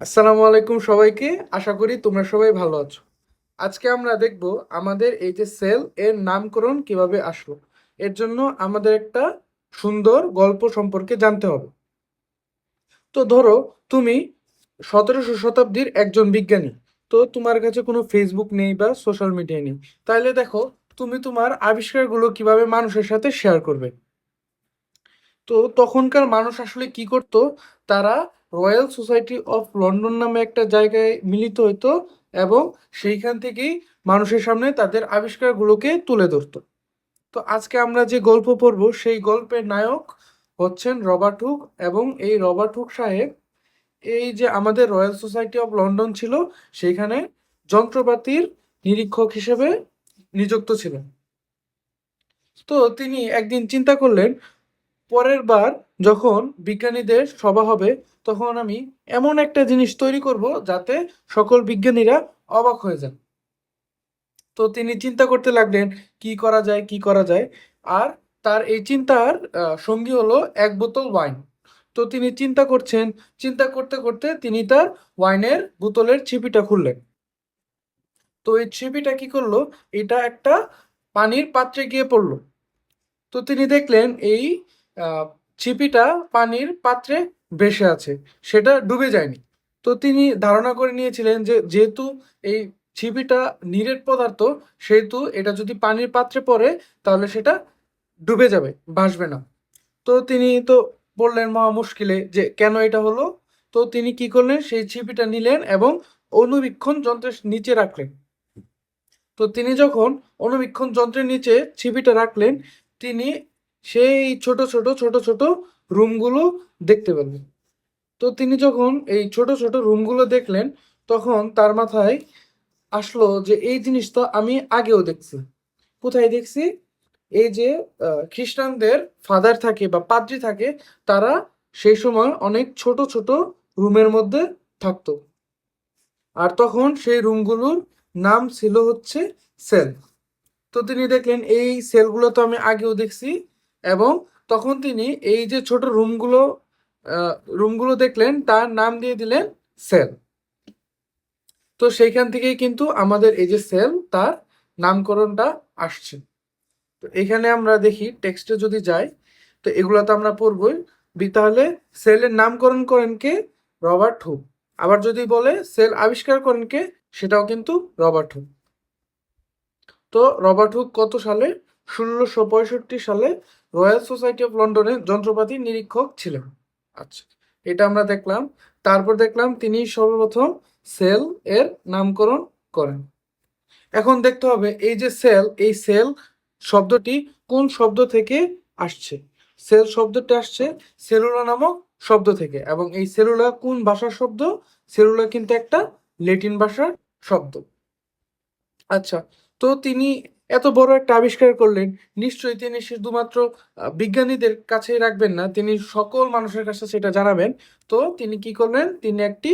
আসসালামু আলাইকুম সবাইকে। আশা করি তোমরা সবাই ভালো আছো। আজকে আমরা দেখব আমাদের এই যে সেল, এর নামকরণ কীভাবে আসলো। এর জন্য আমাদের একটা সুন্দর গল্প সম্পর্কে জানতে হবে। তো ধরো, তুমি সতেরোশো শতাব্দীর একজন বিজ্ঞানী। তো তোমার কাছে কোনো ফেসবুক নেই বা সোশ্যাল মিডিয়া নেই। তাহলে দেখো, তুমি তোমার আবিষ্কারগুলো কীভাবে মানুষের সাথে শেয়ার করবে? তো তখনকার মানুষ আসলে কি করত? তারা রয়্যাল সোসাইটি অফ লন্ডন নামে একটা জায়গায় মিলিত হইতো এবং সেইখান থেকেই মানুষের সামনে তাদের আবিষ্কারগুলোকে তুলে ধরতো। তো আজকে আমরা যে গল্প পড়ব, সেই গল্পের নায়ক হচ্ছেন রবার্ট হুক এবং এই রবার্ট হুক সাহেব, এই যে আমাদের রয়্যাল সোসাইটি অফ লন্ডন ছিল, সেইখানে যন্ত্রপাতির নিরীক্ষক হিসেবে নিযুক্ত ছিলেন। তো তিনি একদিন চিন্তা করলেন পরের বার যখন বিজ্ঞানীদের সভা হবে, তখন আমি এমন একটা জিনিস তৈরি করব যাতে সকল বিজ্ঞানীরা অবাক হয়ে যান। তো তিনি চিন্তা করতে লাগলেন, কি করা যায়, কি করা যায়? আর তার এই চিন্তার সঙ্গী হলো এক বোতল ওয়াইন। তো তিনি চিন্তা করছেন, চিন্তা করতে করতে তিনি তার ওয়াইনের বোতলের ছিপিটা খুললেন। তো এই ছিপিটা কি করল? এটা একটা পানির পাত্রে গিয়ে পড়ল। তো তিনি দেখলেন, এই ছিপিটা পানির পাত্রে ভেসে আছে, সেটা ডুবে যায়নি। তো তিনি ধারণা করে নিয়েছিলেন যে যেহেতু এই ছিপিটা নিরেট পদার্থ, সেহেতু এটা যদি পানির পাত্রে পড়ে, তাহলে সেটা ডুবে যাবে, ভাসবে না। তো তিনি তো বললেন মহা মুশকিলে যে কেন এটা হলো? তো তিনি কি করলেন? সেই ছিপিটা নিলেন এবং অনুবীক্ষণ যন্ত্রের নিচে রাখলেন। তো তিনি যখন অনুবীক্ষণ যন্ত্রের নিচে ছিপিটা রাখলেন, তিনি সেই ছোট ছোট ছোট ছোট রুমগুলো দেখতে পেলেন তো তিনি যখন এই ছোট ছোট রুমগুলো দেখলেন, তখন তার মাথায় আসলো যে এই জিনিসটা আমি আগেও দেখছি। কোথায় দেখছি? এই যে খ্রিস্টানদের ফাদার থাকে বা পাদ্রি থাকে, তারা সেই সময় অনেক ছোট ছোট রুমের মধ্যে থাকতো। আর তখন সেই রুমগুলোর নাম ছিল হচ্ছে সেল। তো তিনি দেখলেন, এই সেলগুলো তো আমি আগেও দেখছি এবং তখন তিনি এই যে ছোট রুমগুলো রুমগুলো দেখলেন, তার নাম দিয়ে দিলেন সেল। তো সেইখান থেকেই কিন্তু আমাদের এই যে সেল, তার নামকরণটা আসছে। তো এখানে আমরা দেখি, টেক্সটে যদি যাই, তো এগুলো তো আমরা পড়বই। তাহলে সেলের নামকরণ করেন কে? রবার্ট হুক আবার যদি বলে, সেল আবিষ্কার করেন কে? সেটাও কিন্তু রবার্ট হুক তো রবার্ট হুক কত সালে? ষোলোশো পঁয়ষট্টি সালে রয়্যাল সোসাইটি অফ লন্ডনে যন্ত্রপাতি নিরীক্ষক ছিলেন। আচ্ছা। এটা আমরা দেখলাম। তারপর দেখলাম তিনি সর্বপ্রথম সেল এর নামকরণ করেন। এখন দেখতে হবে এই যে সেল এই সেল শব্দটি কোন শব্দ থেকে আসছে? সেল শব্দটি আসছে সেলুলা নামক শব্দ থেকে এবং এই সেলুলা কোন ভাষার শব্দ? সেলুলা কিন্তু একটা ল্যাটিন ভাষার শব্দ। আচ্ছা তো তিনি এত বড় একটা আবিষ্কার করলেন, নিশ্চয়ই তিনি শুধুমাত্র বিজ্ঞানীদের কাছেই রাখবেন না, তিনি সকল মানুষের কাছে সেটা জানাবেন। তো তিনি কি করলেন? তিনি একটি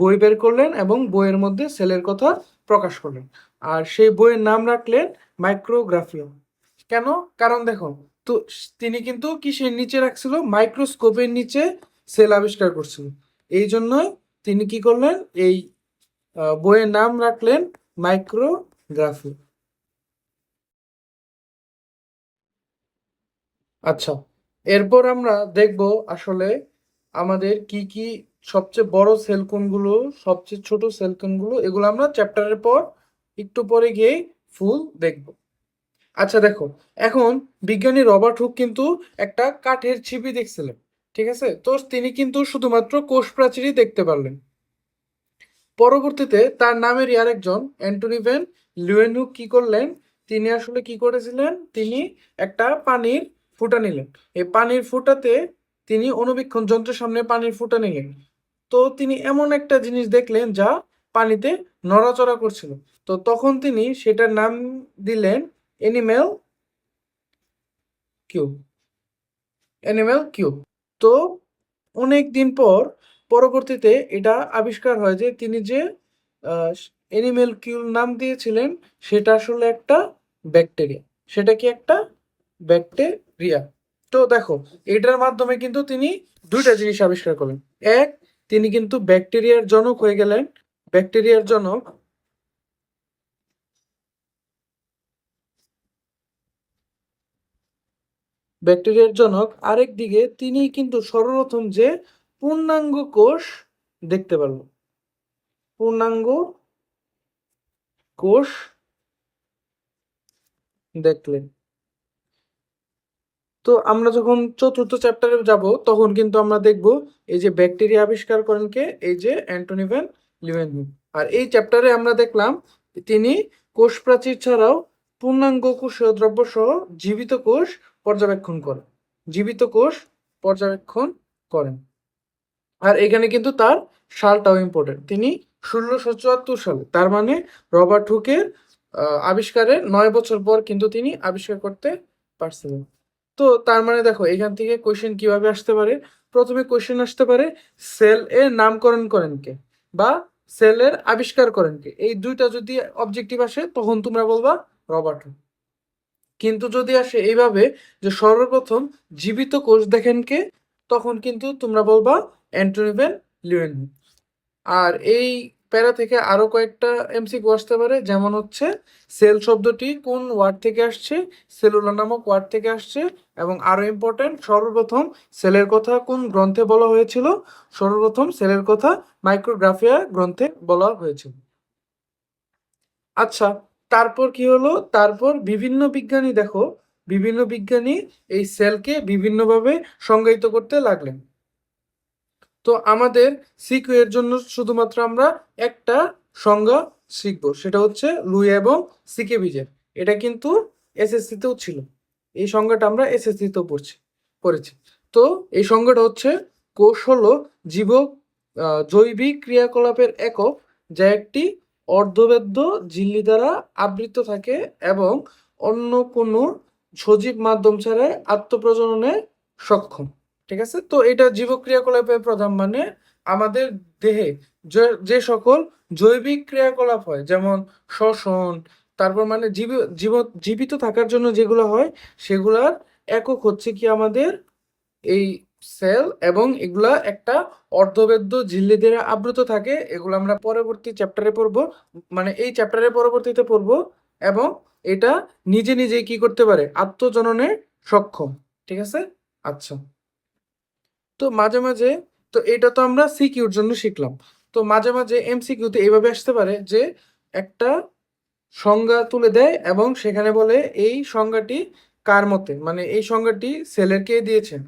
বই বের করলেন এবং বইয়ের মধ্যে সেলের কথা প্রকাশ করলেন। আর সেই বইয়ের নাম রাখলেন মাইক্রোগ্রাফিও। কেন? কারণ দেখো, তো তিনি কিন্তু কিসের নিচে রাখছিল? মাইক্রোস্কোপের নিচে সেল আবিষ্কার করছিল। এই জন্যই তিনি কি করলেন? এই বইয়ের নাম রাখলেন মাইক্রোগ্রাফি আচ্ছা এরপর আমরা দেখব আসলে আমাদের কি কি সবচেয়ে বড় সেল কোনগুলো, সবচেয়ে ছোট সেল কোনগুলো, এগুলো আমরা চ্যাপ্টারের পর একটু পরে গিয়েই ফুল দেখব। আচ্ছা দেখো, এখন বিজ্ঞানী রবার্ট হুক কিন্তু একটা কাঠের ছিপি দেখছিলেন, ঠিক আছে? তো তিনি কিন্তু শুধুমাত্র কোষ প্রাচীরই দেখতে পারলেন। পরবর্তীতে তার নামেরই আরেকজন, অ্যান্টনি ভ্যান লিউয়েনহুক কি করলেন? তিনি আসলে কি করেছিলেন? তিনি একটা পানির ফুঁটা নিলেন। এই পানির ফুঁটাতে তিনি অনুবীক্ষণ যন্ত্রের সামনে পানির ফুঁটা নিলেন। তো তিনি এমন একটা জিনিস দেখলেন যা পানিতে নড়াচড়া করছিল। তো তখন তিনি সেটার নাম দিলেন এনিম্যাল কিউব। Animal cube. তো অনেক দিন পর পরবর্তীতে এটা আবিষ্কার হয় যে তিনি যে অ্যানিম্যাল কিউব নাম দিয়েছিলেন সেটা আসলে একটা ব্যাকটেরিয়া। সেটা কি একটা ব্যাকটেরিয়া তো দেখো এটার মাধ্যমে কিন্তু তিনি দুইটা জিনিস আবিষ্কার করলেন। এক, তিনি কিন্তু ব্যাকটেরিয়ার জনক হয়ে গেলেন। ব্যাকটেরিয়ার জনক ব্যাকটেরিয়ার জনক আরেক দিকে তিনি কিন্তু সর্বপ্রথম যে পূর্ণাঙ্গ কোষ দেখতে পারল পূর্ণাঙ্গ কোষ দেখলেন। তো আমরা যখন চতুর্থ চ্যাপ্টারে যাব, তখন কিন্তু আমরা দেখব এই যে ব্যাকটেরিয়া আবিষ্কার করেন কে? এই যে অ্যান্টনি ভ্যান লিউয়েনহুইক আর এই চ্যাপ্টারে আমরা দেখলাম তিনি কোষ প্রাচীর ছাড়াও পূর্ণাঙ্গ কোষীয় দ্রব্য সহ জীবিত কোষ পর্যবেক্ষণ করেন। জীবিত কোষ পর্যবেক্ষণ করেন। আর এখানে কিন্তু তার সালটাও ইম্পর্টেন্ট তিনি ষোলোশো চুয়াত্তর সালে, তার মানে রবার্ট হুকের আবিষ্কারের নয় বছর পর কিন্তু তিনি আবিষ্কার করতে পারছিলেন। তো তার মানে দেখো, এখান থেকে কোশ্চেন কীভাবে আসতে পারে? প্রথমে কোয়েশ্চেন আসতে পারে সেল এর নামকরণ করেন কে বা সেলের আবিষ্কার করেন কে। এই দুইটা যদি অবজেক্টিভ আসে, তখন তোমরা বলবা রবার্ট। কিন্তু যদি আসে এইভাবে যে সর্বপ্রথম জীবিত কোষ দেখেন কে, তখন কিন্তু তোমরা বলবা অ্যান্টনি লিউয়েনহুইক আর এই প্যারা থেকে আরও কয়েকটা এমসিকিউ আসতে পারে, যেমন হচ্ছে সেল শব্দটি কোন ওয়ার্ড থেকে আসছে সেলুলার নামক ওয়ার্ড থেকে আসছে, এবং আরও ইম্পর্টেন্ট সর্বপ্রথম সেলের কথা কোন গ্রন্থে বলা হয়েছিল, সর্বপ্রথম সেলের কথা মাইক্রোগ্রাফিয়া গ্রন্থে বলা হয়েছিল। আচ্ছা তারপর কি হলো? তারপর বিভিন্ন বিজ্ঞানী দেখো, বিভিন্ন বিজ্ঞানী এই সেলকে বিভিন্নভাবে সংজ্ঞায়িত করতে লাগলেন। তো আমাদের সিকিউ এর জন্য শুধুমাত্র আমরা একটা সংজ্ঞা শিখব, সেটা হচ্ছে লুই এবং সিকে বিজের এটা কিন্তু এসএসসি তেও ছিল। এই সংজ্ঞাটা আমরা এসএসসি তেও পড়ছি, পড়েছি। তো এই সংজ্ঞাটা হচ্ছে কোষ হলো জীব জৈবিক ক্রিয়াকলাপের একক যা একটি অর্ধবেদ্য ঝিল্লি দ্বারা আবৃত থাকে এবং অন্য কোনো সজীব মাধ্যম ছাড়াই আত্মপ্রজননে সক্ষম। ঠিক আছে? তো এটা জীব ক্রিয়াকলাপের প্রধান মানে আমাদের দেহে যে সকল জৈবিক ক্রিয়াকলাপ হয়, যেমন শ্বসন, তারপর মানে জীব জীব, জীবিত থাকার জন্য যেগুলো হয়, সেগুলার একক হচ্ছে কি আমাদের এই সেল এবং এগুলা একটা অর্ধবেদ্য ঝিল্লি দ্বারা আবৃত থাকে। এগুলো আমরা পরবর্তী চ্যাপ্টারে পড়ব। মানে এই চ্যাপ্টারের পরবর্তীতে পড়ব এবং এটা নিজে নিজে কি করতে পারে? আত্মজননে সক্ষম। ঠিক আছে? আচ্ছা। তো মাঝে মাঝে, তো এটা তো আমরা সিকিউর জন্য শিখলাম। তো মাঝে মাঝে এমসিকিউতে এইভাবে আসতে পারে যে একটা সংজ্ঞা তুলে দেয় এবং সেখানে বলে এই সংজ্ঞাটি কার মতে? মানে এই সংজ্ঞাটি সেলের কে দিয়েছেন?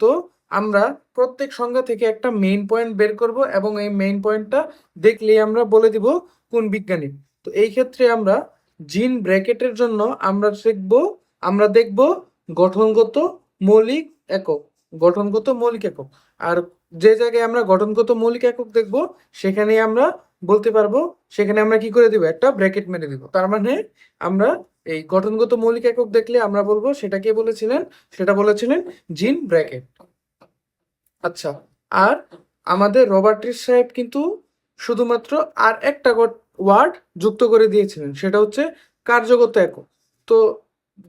তো আমরা প্রত্যেক সংজ্ঞা থেকে একটা মেইন পয়েন্ট বের করব এবং এই মেইন পয়েন্টটা দেখলেই আমরা বলে দিব কোন বিজ্ঞানী। তো এই ক্ষেত্রে আমরা জিন ব্র্যাকেটের জন্য আমরা শিখব, আমরা দেখব গঠনগত মৌলিক একক। গঠনগত মৌলিক একক। আর যে জায়গায় আমরা গঠনগত মৌলিক একক দেখব, সেখানে আমরা বলতে পারব, সেখানে আমরা কি করে দিব? একটা ব্র্যাকেট মেরে দিব। তার মানে আমরা এই গঠনগত মৌলিক একক দেখলে আমরা বলব, সেটা কে বলেছিলেন? সেটা বলেছিলেন জিন ব্র্যাকেট। আচ্ছা আর আমাদের রবার্টিস সাহেব কিন্তু শুধুমাত্র আর একটা ওয়ার্ড যুক্ত করে দিয়েছিলেন, সেটা হচ্ছে কার্যগত একক। তো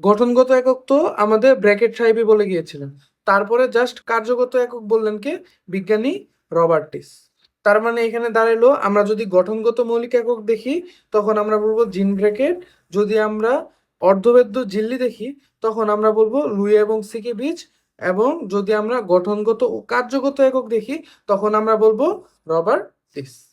গঠনগত একক তো আমাদের ব্র্যাকেট সাহেবই বলে গিয়েছিলেন। তারপরে জাস্ট কার্যগত একক বললেন কে? বিজ্ঞানী রবার্টিস তার মানে এখানে দাঁড়াল আমরা যদি গঠনগত মৌলিক একক দেখি, তখন আমরা বলব জিন ব্র্যাকেট। যদি আমরা অর্ধবেদ্য ঝিল্লি দেখি, তখন আমরা বলব লুই এবং সিকে বীজ। এবং যদি আমরা গঠনগত ও কার্যগত একক দেখি, তখন আমরা বলব রবার্ট টিস।